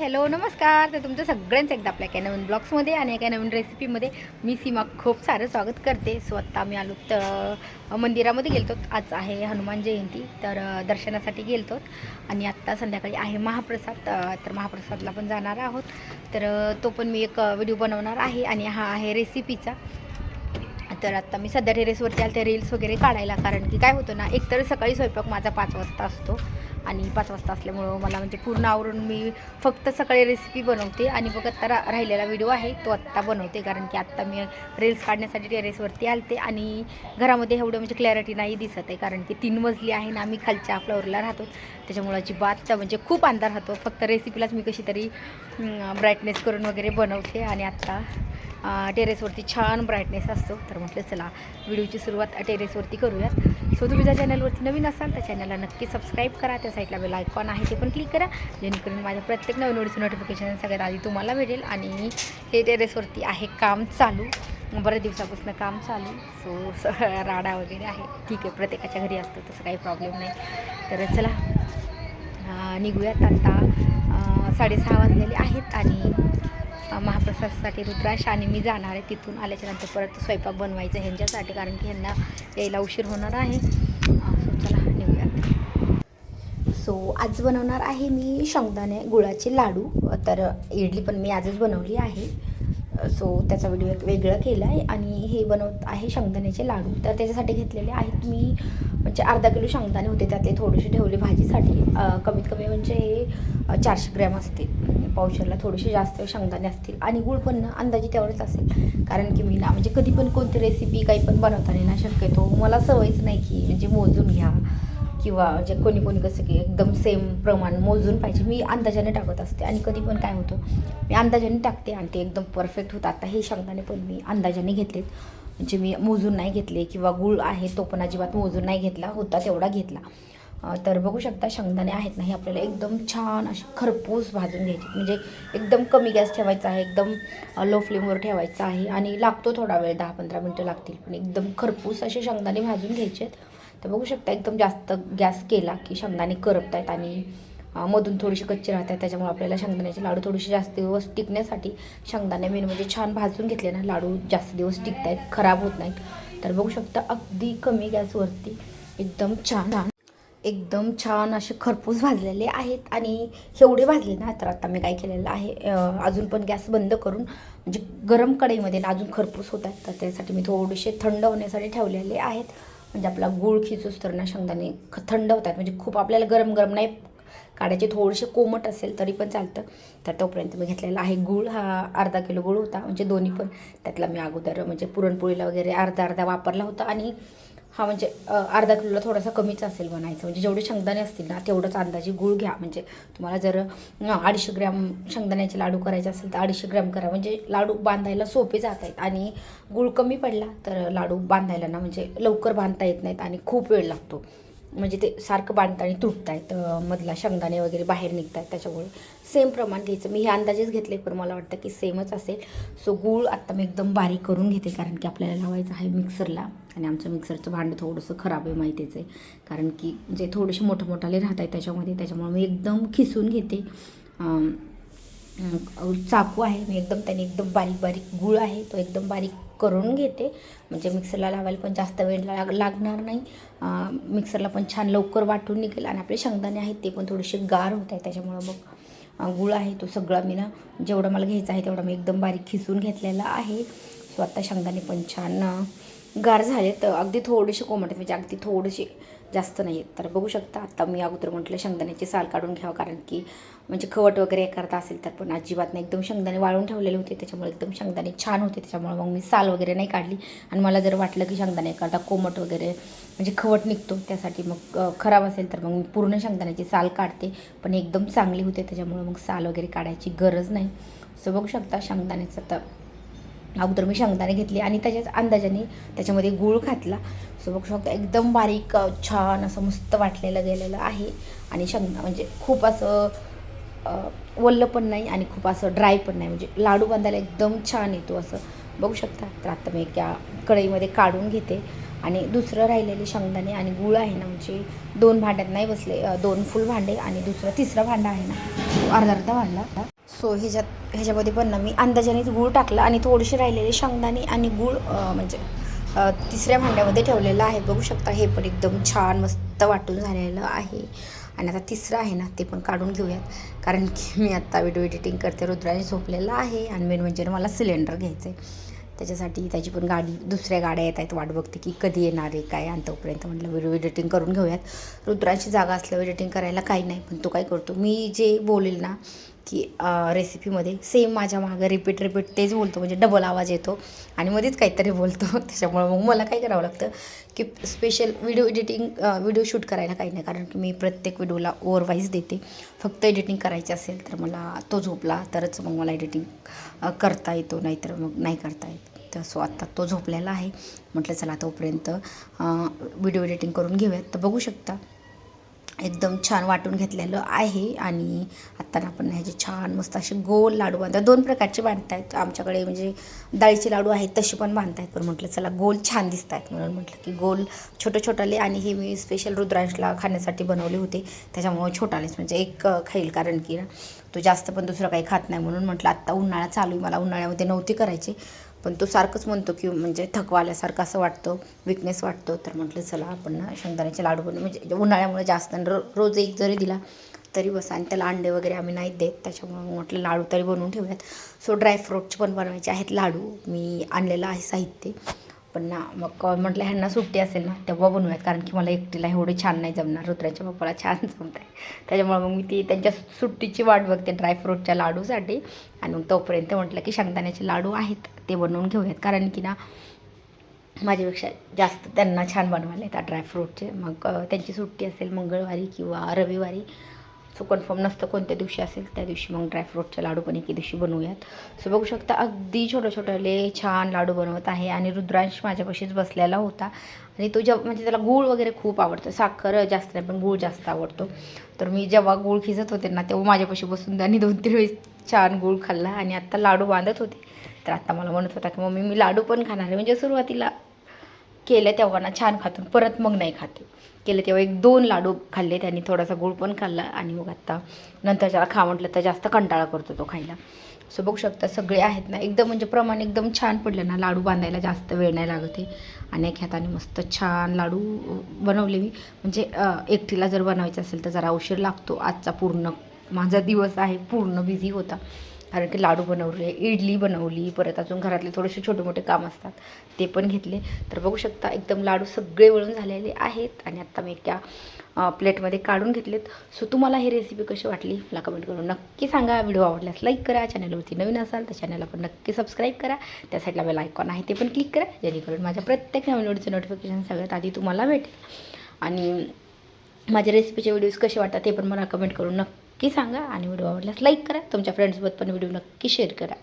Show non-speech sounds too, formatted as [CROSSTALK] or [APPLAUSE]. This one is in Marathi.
हॅलो नमस्कार. तर तुमचं सगळ्यांचं एकदा आपल्या एका नवीन ब्लॉग्समध्ये आणि एका नवीन रेसिपीमध्ये मी सीमा खूप सारं स्वागत करते. स्वतः आम्ही आलो तर मंदिरामध्ये गेलतो. आज आहे हनुमान जयंती तर दर्शनासाठी गेलतो. आणि आत्ता संध्याकाळी आहे महाप्रसाद तर महाप्रसादला पण जाणार आहोत. तर तो पण मी एक व्हिडिओ बनवणार आहे आणि हा आहे रेसिपीचा. तर आत्ता मी सध्या टेरेसवरती आले ते रील्स वगैरे काढायला. कारण की काय होतं ना एकतर सकाळी स्वयंपाक माझा पाच वाजता असतो. आणि पाच वाजता असल्यामुळं मला म्हणजे पूर्ण आवरून मी फक्त सकाळी रेसिपी बनवते आणि मग आत्ता रा राहिलेला व्हिडिओ आहे तो आत्ता बनवते कारण की आत्ता मी रील्स काढण्यासाठी टेरेसवरती आलते आणि घरामध्ये एवढं म्हणजे क्लॅरिटी नाही दिसत आहे कारण की तीन मजली आहे ना आम्ही खालच्या फ्लोअरला राहतो. त्याच्यामुळं अजिबात म्हणजे खूप अंधार राहतो. फक्त रेसिपीलाच मी कशी तरी ब्राईटनेस करून वगैरे बनवते आणि आत्ता टेरेसवरती छान ब्राईटनेस असतो. तर म्हटलं चला व्हिडिओची सुरुवात टेरेसवरती करूयात. सो तुम्ही जर चॅनलवरती नवीन असाल तर चॅनलला नक्की सबस्क्राईब करा. त्या साईडला बेल आयकॉन आहे ते पण क्लिक करा. जेणेकरून माझ्या प्रत्येक नवीन व्हिडिओचं नोटिफिकेशन सगळ्यात आधी तुम्हाला भेटेल. आणि हे टेरेसवरती आहे काम चालू. बऱ्याच दिवसापासून काम चालू. सो स राडा वगैरे आहे. ठीक आहे प्रत्येकाच्या घरी असतं तसं काही प्रॉब्लेम नाही. तर चला निघूयात आता. साडेसहा वाजलेले आहेत आणि महाप्रसादासाठी रुद्राश आणि मी जाणार आहे तिथून. आल्याच्यानंतर परत स्वयंपाक बनवायचं ह्यांच्यासाठी कारण की ह्यांना यायला उशीर होणार आहे. सो चला निघूयात. सो आज बनवणार आहे मी शेंगदाणे गुळाचे लाडू. तर इडली पण मी आजच बनवली आहे. सो त्याचा व्हिडिओ एक वेगळा केला आहे आणि हे बनवत आहे शेंगदाण्याचे लाडू. तर त्याच्यासाठी घेतलेले आहेत मी म्हणजे अर्धा किलो शेंगदाणे होते त्यातले थोडेसे ठेवले भाजीसाठी. कमीत कमी म्हणजे हे चारशे ग्रॅम असतील. पावशरला थोडेसे जास्त शेंगदाणे असतील आणि गुळ पण ना अंदाजे तेवढंच असेल. कारण की मी ना म्हणजे कधी पण कोणती रेसिपी काही पण बनवताना ना शक्यतो मला सवयच नाही की म्हणजे मोजून घ्या. किंवा जे कोणी कोणी कसं की एकदम सेम प्रमाण मोजून पाहिजे. मी अंदाजाने टाकत असते आणि कधी पण काय होतं मी अंदाजाने टाकते आणि ते एकदम परफेक्ट होतं. आता हे शेंगदाणे पण मी अंदाजाने घेतलेत. म्हणजे मी मोजून नाही घेतले किंवा गुळ आहे तो पण अजिबात मोजून नाही घेतला होता तेवढा घेतला. तर बघू शकता शेंगदाणे आहेत नाही आपल्याला एकदम छान असे खरपूस भाजून घ्यायचे. म्हणजे एकदम कमी गॅस ठेवायचा आहे एकदम लो फ्लेमवर ठेवायचा आहे आणि लागतो थोडा वेळ दहा पंधरा मिनटं लागतील. पण एकदम खरपूस असे शेंगदाणे भाजून घ्यायचे आहेत. तर बघू शकता एकदम जास्त गॅस केला की शेंगदाणे करपत आहेत आणि मधून थोडीशी कच्ची राहतात त्याच्यामुळे आपल्याला शेंगदाण्याचे लाडू थोडेसे जास्त दिवस टिकण्यासाठी शेंगदाणे मेन म्हणजे छान भाजून घेतले ना लाडू जास्त दिवस टिकत आहेत खराब होत नाहीत. तर बघू शकता अगदी कमी गॅसवरती एकदम छान एकदम छान असे खरपूस भाजलेले आहेत आणि एवढे भाजले ना तर आता मी काय केलेलं आहे अजून पण गॅस बंद करून म्हणजे गरम कढईमध्ये ना अजून खरपूस होत आहेत. तर त्यासाठी मी थोडेसे थंड होण्यासाठी ठेवलेले आहेत. म्हणजे आपला गूळ खिचूस तर ना शेंगदाणे ख- थंड होतात म्हणजे खूप आपल्याला गरम गरम नाही काढायचे थोडेसे कोमट असेल तरी पण चालतं. तर तोपर्यंत मी घेतलेला आहे गूळ. हा अर्धा किलो गूळ होता. म्हणजे दोन्ही पण. त्यातला मी अगोदर म्हणजे पुरणपोळीला वगैरे अर्धा अर्धा वापरला होता. आणि हा म्हणजे अर्धा किलोला थोडासा कमीच असेल बनायचं म्हणजे जेवढे शेंगदाणे असतील ना तेवढंच अंदाजे गूळ घ्या. म्हणजे तुम्हाला जर अडीचशे ग्रॅम शेंगदाण्याचे लाडू करायचे असेल तर अडीचशे ग्रॅम करा. म्हणजे लाडू बांधायला सोपे जात आहेत आणि गूळ कमी पडला तर लाडू बांधायला ना म्हणजे लवकर बांधता येत नाहीत आणि खूप वेळ लागतो. म्हणजे ते सारखं बांधता आणि तुटत आहेत मधला शेंगदाणे वगैरे बाहेर निघत आहेत त्याच्यामुळे. सेम प्रमाण घ्यायचं. मी हे अंदाजेच घेतले पण मला वाटतं की सेमच असेल. सो गूळ आत्ता मी एकदम बारीक करून घेते कारण की आपल्याला लावायचं आहे मिक्सरला आणि आमचं मिक्सरचं भांडं थोडंसं खराब आहे माहितीच आहे. कारण की जे थोडेसे मोठं मोठाले राहत आहे त्याच्यामध्ये त्याच्यामुळे मी एकदम खिसून घेते. चाकू आहे. मी एकदम त्याने एकदम बारीक बारीक गूळ आहे तो एकदम बारीक करून घेते. म्हणजे मिक्सरला लावायला पण जास्त वेळ लाग लागणार नाही. मिक्सरला पण छान लवकर वाटून निघेल. आणि आपले शेंगदाणे आहेत ते पण थोडेसे गार होत आहेत त्याच्यामुळं मग गुळ आहे तो सगळा मी ना जेवढा मला घ्यायचा आहे तेवढा मी एकदम बारीक खिसून घेतलेला आहे. सो आता शेंगदाणे पण छान गार झाले तर अगदी थोडेसे कोमट आहेत, म्हणजे अगदी थोडेसे जास्त नाही आहेत तर बघू शकता आता मी अगोदर म्हटलं शेंगदाण्याची साल काढून घ्यावं कारण की म्हणजे खवट वगैरे करता असेल तर पण अजिबात नाही. एकदम शेंगदाणे वाळून ठेवलेले होते त्याच्यामुळे एकदम शेंगदाणे छान होते. त्याच्यामुळे मग मी साल वगैरे नाही काढली. आणि मला जर वाटलं की शेंगदाणे करता कोमट वगैरे म्हणजे खवट निघतो त्यासाठी मग खराब असेल तर मग मी पूर्ण शेंगदाण्याची साल काढते. पण एकदम चांगली होते त्याच्यामुळे मग साल वगैरे काढायची गरज नाही. सो बघू शकता शेंगदाण्याचं तर अगोदर मी शेंगदाणे घेतले आणि त्याच्याच अंदाजाने त्याच्यामध्ये गूळ घातला. सो बघू शकता एकदम बारीक छान असं मस्त वाटलेलं गेलेलं आहे. आणि शेंगदा म्हणजे खूप असं वल्लं वल्ल पण नाही आणि खूप असं ड्राय पण नाही. म्हणजे लाडू बांधायला एकदम छान येतो असं. बघू शकता तर आता मी एका कढईमध्ये काढून घेते. आणि दुसरं राहिलेले शेंगदाणे आणि गूळ आहे ना म्हणजे दोन भांड्यात नाही बसले दोन फुल भांडे आणि दुसरं तिसरं भांडा आहे ना अर्धा अर्धा भांडा. सो ह्याच्यात ह्याच्यामध्ये पण ना मी अंदाजानेच गूळ टाकला आणि थोडेसे राहिलेले शेंगदाणे आणि गूळ म्हणजे तिसऱ्या भांड्यामध्ये ठेवलेलं आहे. बघू शकता हे पण एकदम छान मस्त वाटून झालेलं आहे. आणि आता तिसरं आहे ना ते पण काढून घेऊयात. कारण की मी आत्ता व्हिडिओ एडिटिंग करते रुद्राने झोपलेलं आहे. आणि मेन म्हणजे मला सिलेंडर घ्यायचं आहे त्याच्यासाठी त्याची पण गाडी दुसऱ्या गाड्या येत आहेत. वाट बघते की कधी येणार आहे काय आणि तोपर्यंत म्हटलं व्हिडिओ एडिटिंग करून घेऊयात. रुद्राची जागा असल्यावर एडिटिंग करायला काही नाही पण तो काय करतो मी जे बोलेल ना की रेसिपीमध्ये सेम माझ्या मागं रिपीट रिपीट तेच बोलतो म्हणजे डबल आवाज येतो आणि मध्येच काहीतरी बोलतो. [LAUGHS] त्याच्यामुळं मग मला काय करावं लागतं की special video editing video shoot करायला काही नाही कारण की मी प्रत्येक व्हिडिओला ओवरवाईज देते. फक्त एडिटिंग करायची असेल तर मला तो झोपला तरच मग मला एडिटिंग करता येतो नाहीतर मग नाही करता येत. तर सो आत्ता तो झोपलेला आहे. म्हटलं चला तोपर्यंत व्हिडिओ एडिटिंग करून घेऊयात. तर बघू शकता. एकदम छान वाटून घेतलेलं आहे आणि आत्ता आपण ह्याचे छान मस्त असे गोल लाडू बांधतात दोन प्रकारचे बांधत आहेत आमच्याकडे म्हणजे डाळीचे लाडू आहेत तसे पण बांधतायत. पण म्हटलं चला गोल छान दिसत आहेत म्हणून म्हटलं की गोल छोटे छोटाले आणि हे मी स्पेशल रुद्रांशला खाण्यासाठी बनवले होते. त्याच्यामुळे छोटालेच म्हणजे एक खाईल कारण की ना तो जास्त पण दुसरं काही खात नाही म्हणून म्हटलं आत्ता उन्हाळा चालू आहे मला उन्हाळ्यामध्ये नव्हते करायचे. पण तो सारखंच म्हणतो की म्हणजे थकवा आल्यासारखं असं वाटतं विकनेस वाटतो. तर म्हटलं चला आपण ना शेंगदाण्याचे लाडू बनवू. म्हणजे उन्हाळ्यामुळे जास्त आणि रो रोज एक जरी दिला तरी बस आणि त्याला अंडे वगैरे आम्ही नाही देत. त्याच्यामुळे म्हटलं लाडू तरी बनवून ठेवूयात. सो ड्रायफ्रूटचे पण बनवायचे आहेत लाडू. मी आणलेलं आहे साहित्य. पण ना मग म्हटलं ह्यांना सुट्टी असेल ना तेव्हा बनवूयात कारण की मला एकटीला एवढे छान नाही जमणार. रुद्राच्या पप्पाला छान जमत आहे त्याच्यामुळे मग मी ती त्यांच्या सुट्टीची वाट बघते ड्रायफ्रूटच्या लाडूसाठी. आणि मग तोपर्यंत म्हटलं की शेंगदाण्याचे लाडू आहेत ते बनवून घेऊयात. कारण की ना माझ्यापेक्षा जास्त त्यांना छान बनवायला येतात ड्रायफ्रूटचे मग त्यांची सुट्टी असेल मंगळवारी किंवा रविवारी सो कन्फर्म नसतं कोणत्या दिवशी असेल त्या दिवशी मग ड्रायफ्रूटचे लाडू पण एके दिवशी बनवूयात. सो बघू शकता अगदी छोटे छोटेले छान लाडू बनवत आहे आणि रुद्रांश माझ्यापाशीच बसलेला होता. आणि तो जेव्हा म्हणजे त्याला गूळ वगैरे खूप आवडतं. साखर जास्त नाही पण गूळ जास्त आवडतो. तर मी जेव्हा गूळ खिजत होते ना तेव्हा माझ्यापाशी बसून त्यांनी दोन तीन वेळेस छान गूळ खाल्ला आणि आत्ता लाडू बांधत होते. तर आत्ता मला म्हणत होता की मम्मी मी लाडू पण खाणार आहे. म्हणजे सुरुवातीला केलं तेव्हा ना छान खातून परत मग नाही खाते. केलं तेव्हा एक दोन लाडू खाल्ले त्यांनी थोडासा गुळ पण खाल्ला आणि मग आत्ता नंतर त्याला खा म्हटलं तर जास्त कंटाळा करतो तो खायला. सो बघू शकता सगळे आहेत ना एकदम म्हणजे प्रमाण एकदम छान पडलं ना लाडू बांधायला जास्त वेळ नाही लागत आहे. आणि एक हाताने मस्त छान लाडू बनवले मी. म्हणजे एकटीला जर बनवायचं असेल तर जरा उशीर लागतो. आजचा पूर्ण माझा दिवस आहे पूर्ण बिझी होता. कारण की लाडू बनवले इडली बनवली परत अजून घरातले थोडेसे छोटे मोठे काम असतात ते पण घेतले. तर बघू शकता एकदम लाडू सगळे वळून झालेले आहेत आणि आत्ता मी त्या प्लेटमध्ये काढून घेतलेत. सो तुम्हाला ही रेसिपी कशी वाटली? मला कमेंट करून नक्की सांगा. व्हिडिओ आवडल्यास लाईक करा. चॅनलवरती नवीन असाल तर चॅनलला पण नक्की सबस्क्राईब करा. त्या साईडला बेल आयकॉन आहे ते पण क्लिक करा. जेणेकरून माझ्या प्रत्येक नवीन व्हिडिओचं नोटिफिकेशन सगळ्यात आधी तुम्हाला भेटेल. आणि माझ्या रेसिपीचे व्हिडिओज कसे वाटतात ते पण मला कमेंट करून नक्की सांगा आणि व्हिडिओ आवडल्यास लाईक करा. तुमच्या फ्रेंड्ससोबत पण व्हिडिओ नक्की शेअर करा.